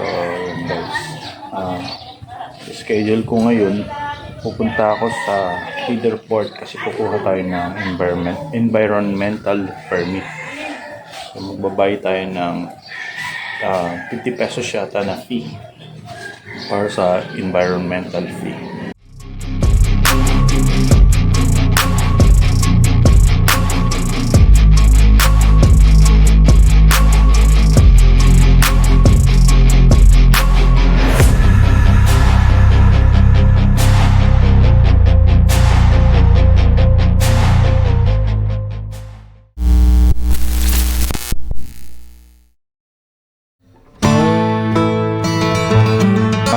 So, yun guys. Ah, schedule ko ngayon, pupunta ako sa Feeder Port kasi kukuha tayo ng environment, environmental permit. So, magbabay tayo ng ah, 50 pesos yata na fee para sa environmental fee.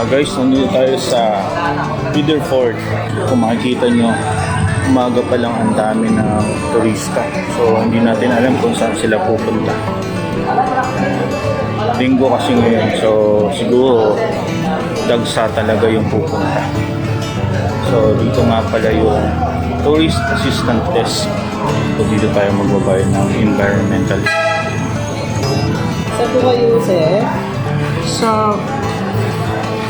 Ah guys, nandito tayo sa Biderford. Kung makikita nyo, umaga pa lang ang dami ng turista. So, hindi natin alam kung saan sila pupunta. Linggo kasi ngayon. So, siguro, dagsa talaga yung pupunta. So, dito nga pala yung Tourist Assistant Desk. So, dito tayo magbabayad ng environmental. Saan po kayo, sir?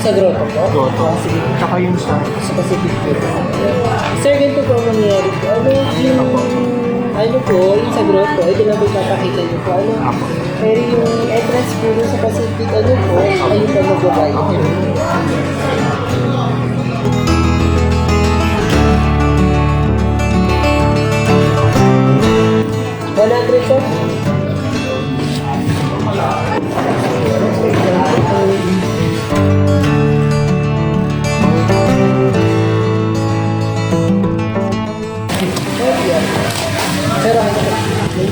Sa Grotto po? Grotto. Sige. Tsaka yung sa Sa Pacific po. Sir, ganito po ang nangyayari po. Ano yung... Ano po, yung sa Grotto, ito lang po papakita niyo po. Ano? Apo. Pero yung entrance po sa Pacific, ano po, ayun pa magbabayad. One hundred po?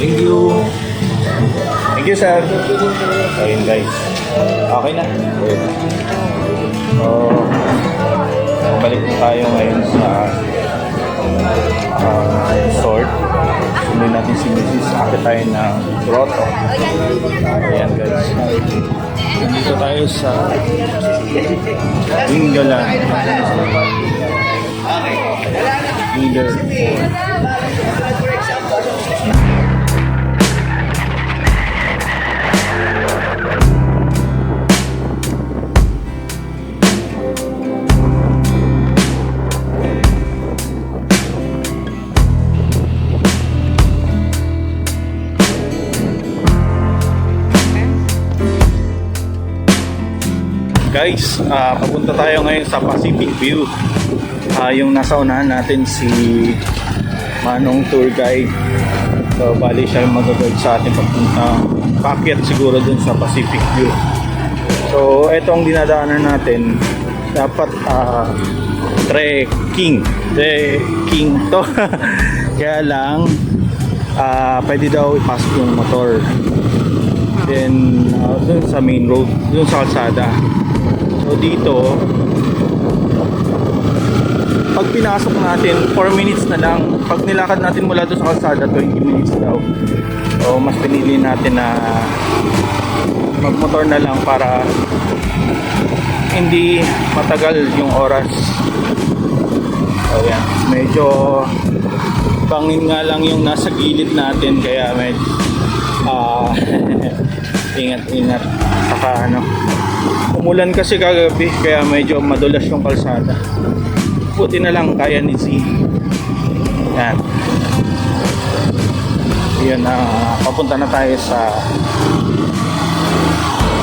Thank you. Thank you, sir. So, yun guys. Okay na. So, balik na tayo ngayon sa uh, resort. Sundan natin si Mrs. Akit tayo ng grotto. Ayan guys. Nandito tayo sa Inggalan. Leader. Guys, ah, papunta tayo ngayon sa Pacific View. Ah, yung nasa unahan natin si Manong Tour Guide. So, bali siya yung mag-guide sa atin papunta packet siguro dun sa Pacific View. So, etong dinadaanan natin, dapat ah, trekking. Trekking to. Kaya lang, ah, pwede daw ipasok yung motor. Then, uh, dun sa main road, dun sa kalsada. So, dito, pag pinasok natin, 4 minutes na lang. Pag nilakad natin mula doon sa kalsada, 20 minutes daw. So, mas pinili natin na magmotor na lang para hindi matagal yung oras. So, yan. Medyo bangin nga lang yung nasa gilid natin kaya medyo ah ingat-ingat saka ano umulan kasi kagabi kaya medyo madulas yung kalsada. Buti na lang kaya ni Z. Yan. Yun na papunta na tayo sa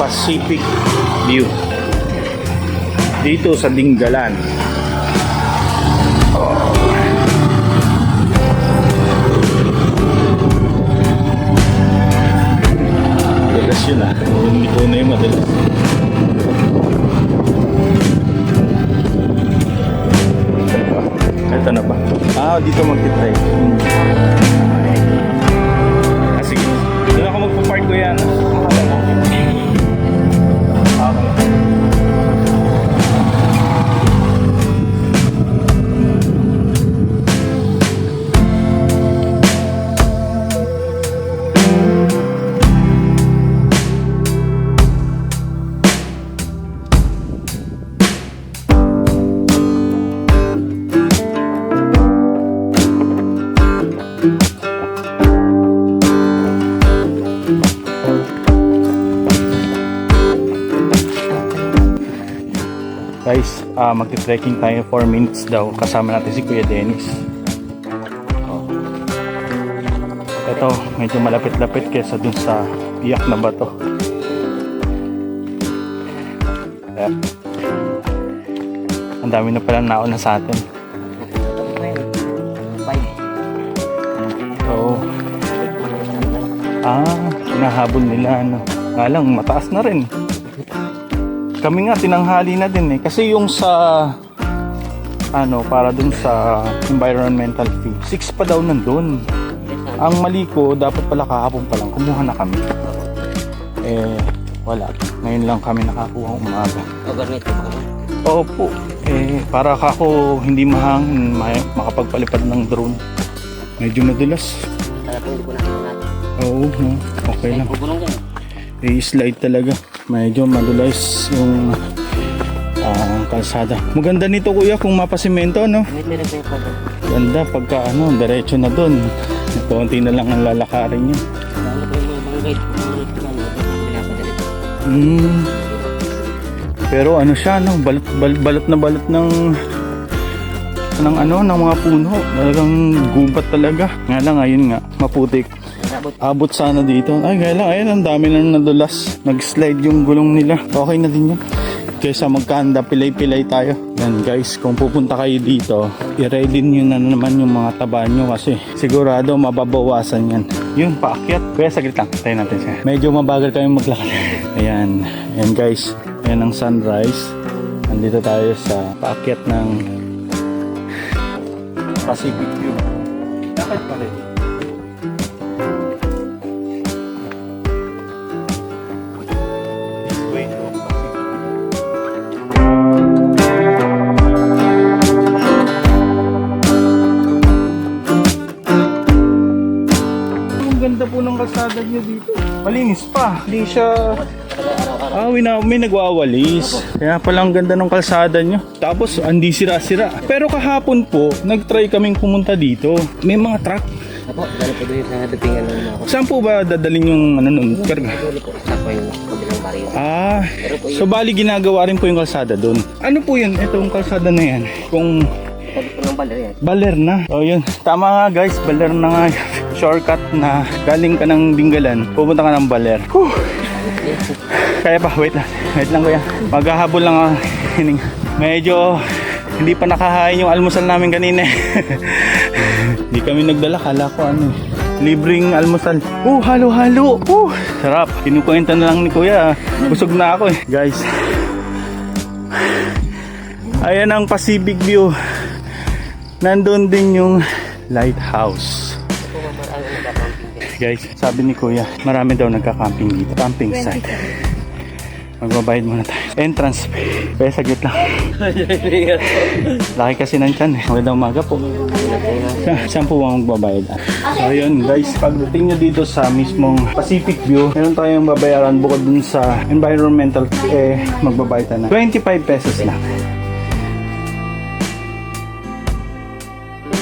Pacific View. Dito sa Dinggalan dito magti-try Ah magti-trekking tayo 4 minutes daw. Kasama natin si Kuya Dennis. Oh. Ito, medyo malapit-lapit kesa dun sa biyak na bato. Kaya, ang dami na pala nauna sa atin. Oo. Ah, hinahabol nila ano. Nga lang, mataas na rin. Kami nga, tinanghali na din eh. Kasi yung sa, ano, para dun sa environmental fee, 6 pa daw nandun. Ang mali ko, dapat pala kahapon pa lang, kumuha na kami. Eh, wala. Ngayon lang kami nakakuha umaga. Overnight po ba? Opo. Eh, para ako hindi mahangin, ma- makapagpalipad ng drone. Medyo madulas. Hindi natin. Oo, okay lang. Yan. i-slide talaga. Medyo madulas yung ah, kalsada. Maganda nito kuya kung mapasimento, no? Ganda pagka ano, diretso na doon. Konti na lang ang lalakarin yun. Mm. Pero ano siya, no? Balot, balot, balot na balot ng ng ano, ng mga puno. Talagang gubat talaga. Nga lang, ayun nga, maputik. Nabot. Abot sana dito. Ay, kaya lang, ayun, ang dami na nadulas. Nag-slide yung gulong nila. Okay na din yan. Kesa magkanda, pilay-pilay tayo. Yan guys, kung pupunta kayo dito, i-ready nyo na naman yung mga taba nyo kasi sigurado mababawasan yan. Yun, paakyat. Kaya saglit lang, tayo natin siya. Medyo mabagal kayong maglakad. Ayan, ayan guys. Ayan ang sunrise. Nandito tayo sa paakyat ng Pacific View. Lakad pa rin. Kalsada niyo dito. Malinis pa. Hindi siya... Ah, wina, may nagwawalis. Kaya pala ang ganda ng kalsada nyo. Tapos, hindi sira-sira. Pero kahapon po, nag-try kaming pumunta dito. May mga truck. Apo, dali po doon sa datingan ng mga Saan po ba dadalhin yung ano nun? Karga? Dulo po. Sa po yung kabilang baryo. Ah, so bali ginagawa rin po yung kalsada doon. Ano po yun? Itong kalsada na yan. Kung Sabi po ng baler yan. baler na. O yun. Tama nga guys, baler na nga. Shortcut na galing ka ng Dinggalan, pupunta ka ng baler. Kaya pa, wait lang. Wait lang kuya. Maghahabol lang ako. Medyo hindi pa nakahain yung almusal namin kanina. Hindi kami nagdala. Kala ko ano eh, Libreng almusal. Oh, halo-halo. Oh, sarap. Kinukwenta na lang ni kuya. Busog na ako eh. Guys. Ayan ang Pacific View. Nandun din yung lighthouse. Guys, sabi ni Kuya, marami daw nagka-camping dito. Camping site. Magbabayad muna tayo. Entrance fee. Kaya saglit lang. Laki kasi ng tiyan eh. Magandang umaga po. Sa, saan po ba magbabayad? So yun guys, pagdating nyo dito sa mismong Pacific View, meron tayong babayaran bukod dun sa environmental eh, magbabayad tayo na 25 pesos lang.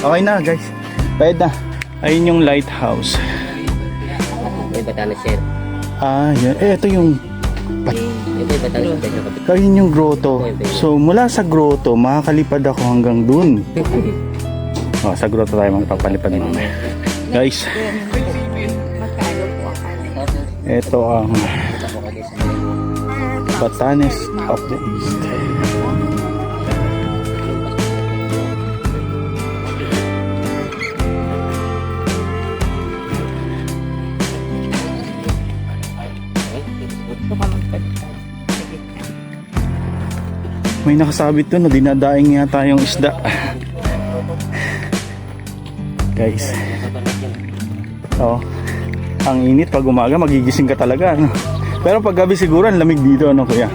Okay na guys. Bayad na. Ayun yung lighthouse. May batanas sir. Ah, yan. Eh, ito yung Ito yung sir. sa kapit. Ayun yung grotto. So, mula sa grotto, makakalipad ako hanggang dun. Oh, sa grotto tayo magpapalipad mamaya. Guys, ito ang Batanes of the East. May nakasabit doon, no? dinadaing yata yung isda. Guys. Oo. Ang init pag umaga, magigising ka talaga. Ano? Pero pag gabi siguro, ang lamig dito, ano kuya?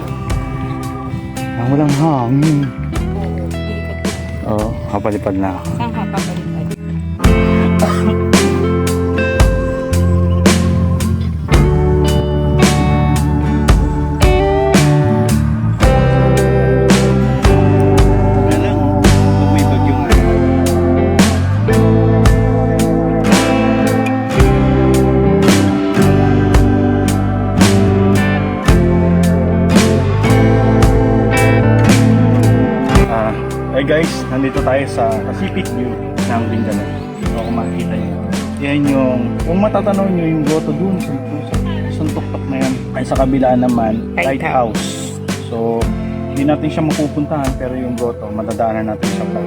Ang walang hangin. Oo, kapalipad na ako. Tayo sa Pacific View ng Mindanao. So kung makikita nyo. Yan yung, kung matatanaw nyo yung grotto dun sa, sa suntok-tok na yan. Ay sa kabila naman, lighthouse. So, hindi natin siya mapupuntahan pero yung grotto, matadaanan natin siya pa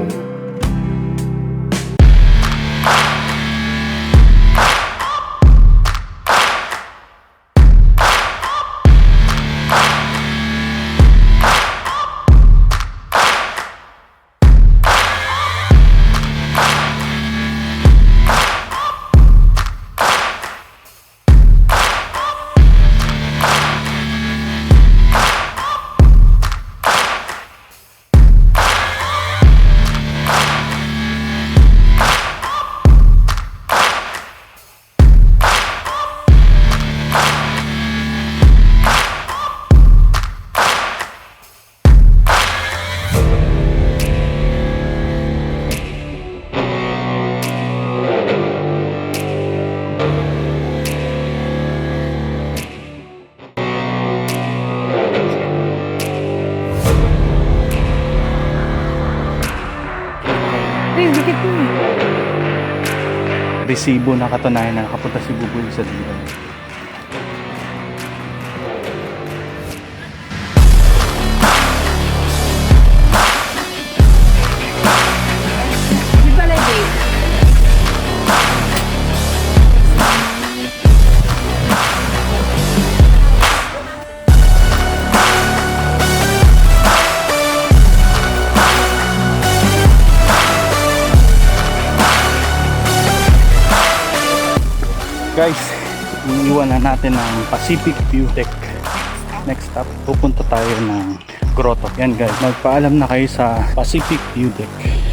resibo na katunayan na nakapunta si Buboy sa dito. Guys, iniwan na natin ang Pacific View Deck. Next stop, pupunta tayo ng grotto. Yan guys, magpaalam na kayo sa Pacific View Deck.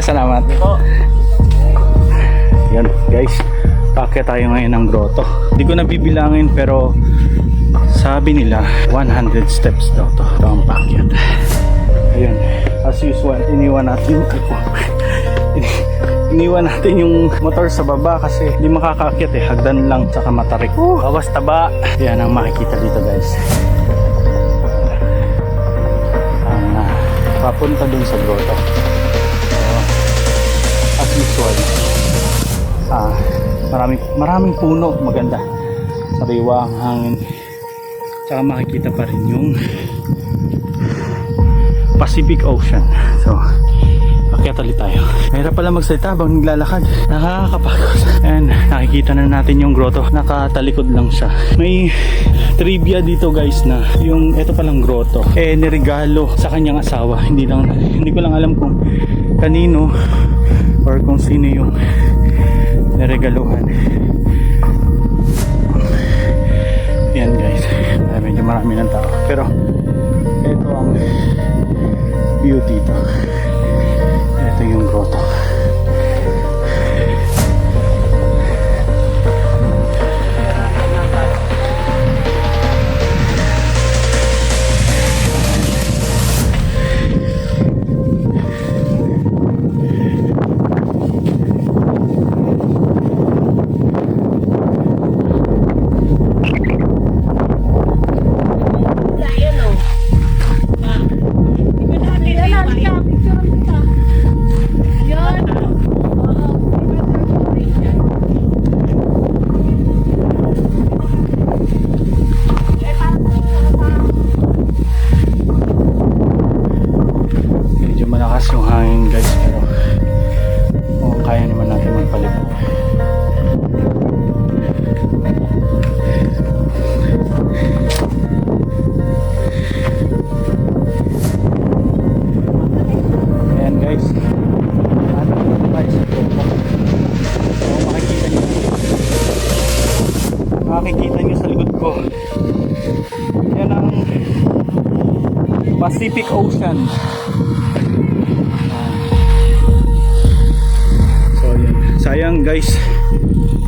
Kaya salamat. Yan guys, paket tayo ngayon ng grotto. Hindi ko nabibilangin pero sabi nila 100 steps daw to. Ito ang packet. Ayun, as usual, iniwan natin iniwan natin yung motor sa baba kasi hindi makakakit eh. Hagdan lang tsaka matarik. Bawas taba. Yan ang makikita dito guys. Ang ah, papunta dun sa grotto. Usual ah maraming maraming puno maganda sariwa ang hangin tsaka makikita pa rin yung Pacific Ocean so Akyat ulit tayo. Mahirap pala magsalita habang naglalakad. Nakakapagod. And nakikita na natin yung grotto. Nakatalikod lang siya. May trivia dito guys na yung ito palang grotto eh niregalo sa kanyang asawa. Hindi lang hindi ko lang alam kung kanino or kung sino yung niregaluhan. Yan guys. Ah, medyo marami ng tao. Pero ito ang view dito. Ito yung grotto. Ocean. So yun. Sayang guys.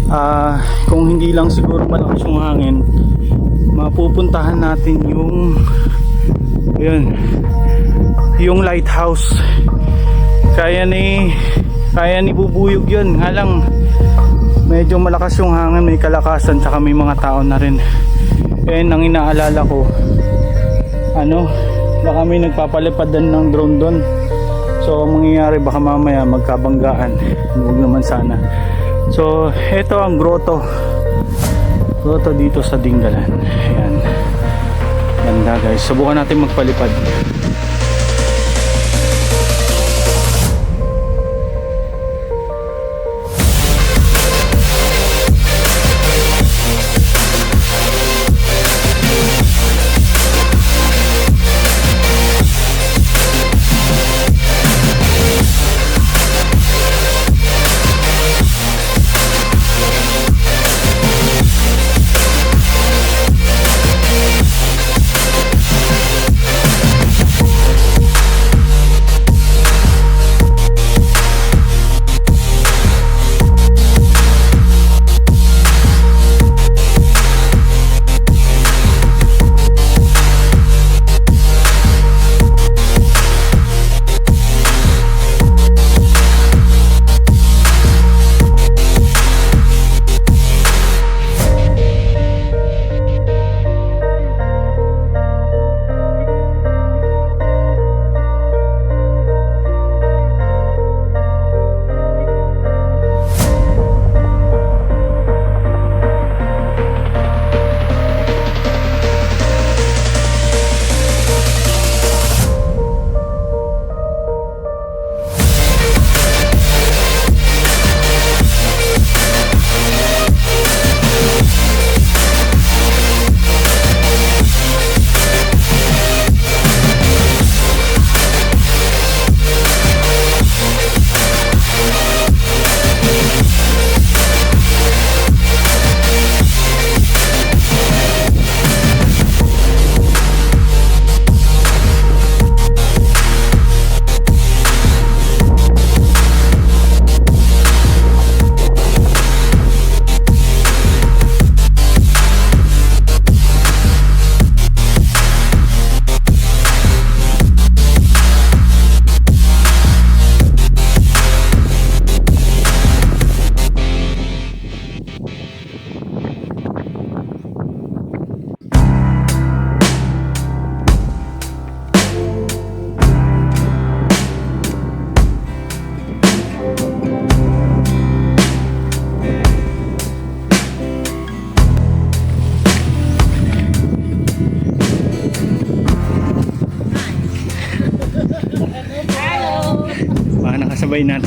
Ah, kung hindi lang siguro malakas yung hangin, mapupuntahan natin yung yun, yung lighthouse. Kaya ni kaya ni bubuyog yun. Nga lang medyo malakas yung hangin, may kalakasan tsaka may mga tao na rin. Eh ang inaalala ko ano, baka may nagpapalipadan ng drone doon. So, ang mangyayari baka mamaya magkabanggaan. Huwag naman sana. So, ito ang grotto. Grotto dito sa Dingalan. Ayan. Ganda guys. Subukan natin magpalipad.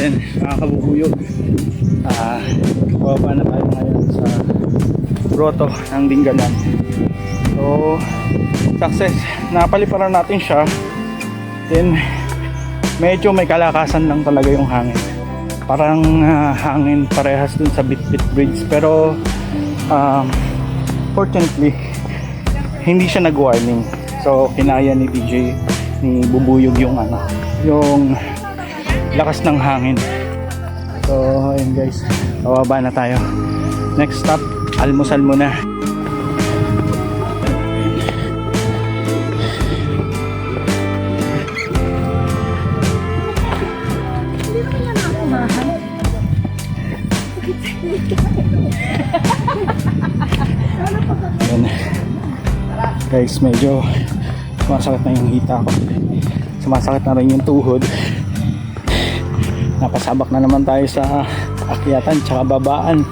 Natin mga kabubuyog. Ah bababa na tayo ngayon sa grotto ng Dinggalan so success. Napaliparan natin siya. Then medyo may kalakasan lang talaga yung hangin. Parang ah, hangin parehas dun sa Bitbit Bridge. Pero um, fortunately hindi siya nag-warning. So kinaya ni DJ ni Bubuyog yung ano yung lakas ng hangin so ayun guys bababa na tayo next stop almusal muna. Guys, medyo sumasakit na yung hita ko. Sumasakit na rin yung tuhod. Napasabak na naman tayo sa akyatan tsaka babaan.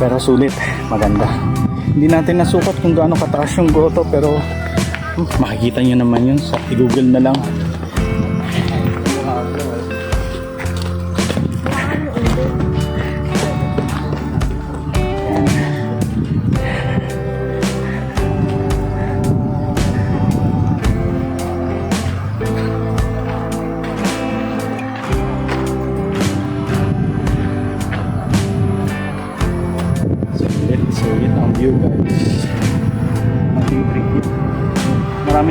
Pero sulit, maganda. Hindi natin nasukat kung gaano kataas yung grotto pero hmm, makikita nyo naman yun sa i-google na lang.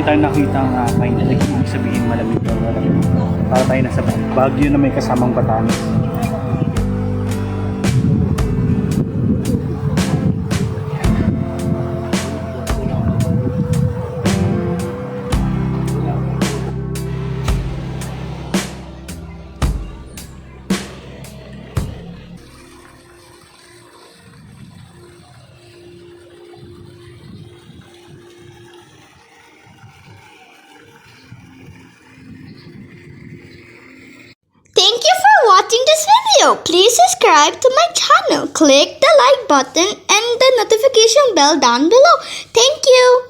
Tayong nakita nga uh, kaintalig. Ibig malamig na malamig. Para tayo nasa Baguio na may kasamang Batanes. Click the like button and the notification bell down below. Thank you.